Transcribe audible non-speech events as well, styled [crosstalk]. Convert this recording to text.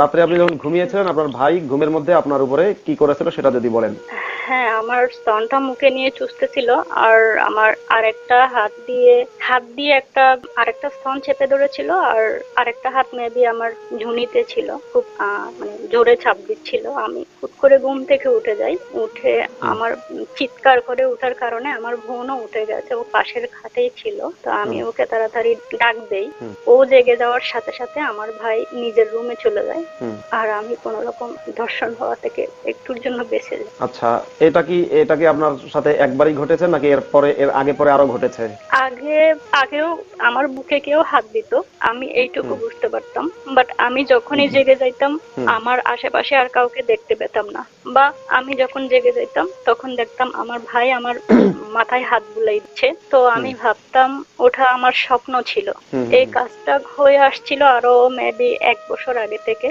রাত্রে আপনি যখন ঘুমিয়েছিলেন, আপনার ভাই ঘুমের মধ্যে আপনার উপরে কি করেছিল সেটা যদি বলেন। হ্যাঁ আমার স্তনটা মুখে নিয়ে চুষতেছিল আর আমার আরেকটা হাত দিয়ে হাত দিয়ে একটা, আরেকটা স্তন চেপে ধরেছিল, আর আরেকটা হাত মেবি আমার ঝুনিতে ছিল, খুব মানে জোরে ছাপ দিচ্ছিল আমি হুট করে ঘুম থেকে উঠে যাই। উঠে আমার চিৎকার করে ওঠার কারণে আমার বোনও উঠে গেছে। ও পাশের খাটেই ছিল। তো আমি ওকে তাড়াতাড়ি ডাক দেই। ও জেগে যাওয়ার সাথে সাথে আমার ভাই নিজের রুমে চলে যায়। আর আমি কোনো রকম ধর্ষণ হওয়া থেকে একটুর জন্য বেঁচে যাই। আচ্ছা এটা কি এটা কি আপনার সাথে একবারই ঘটেছে নাকি এর পরে এর আগে পরে আরও ঘটেছে? আগে আগেও আমার বুকে কেউ হাত দিত। আমি এইটুকু বুঝতে পারতাম। বাট আমি যখনই জেগে যাইতাম আমার আশেপাশে আর কাউকে দেখতে পেতাম না। বা আমি যখন জেগে যেতাম তখন দেখতাম আমার ভাই আমার [clears throat] মাথায় হাত বুলাই দিচ্ছে। তো আমি ভাবতাম ওটা আমার স্বপ্ন ছিল। এই কাজটা হয়ে আসছিল আরও মেবি এক বছর আগে থেকে।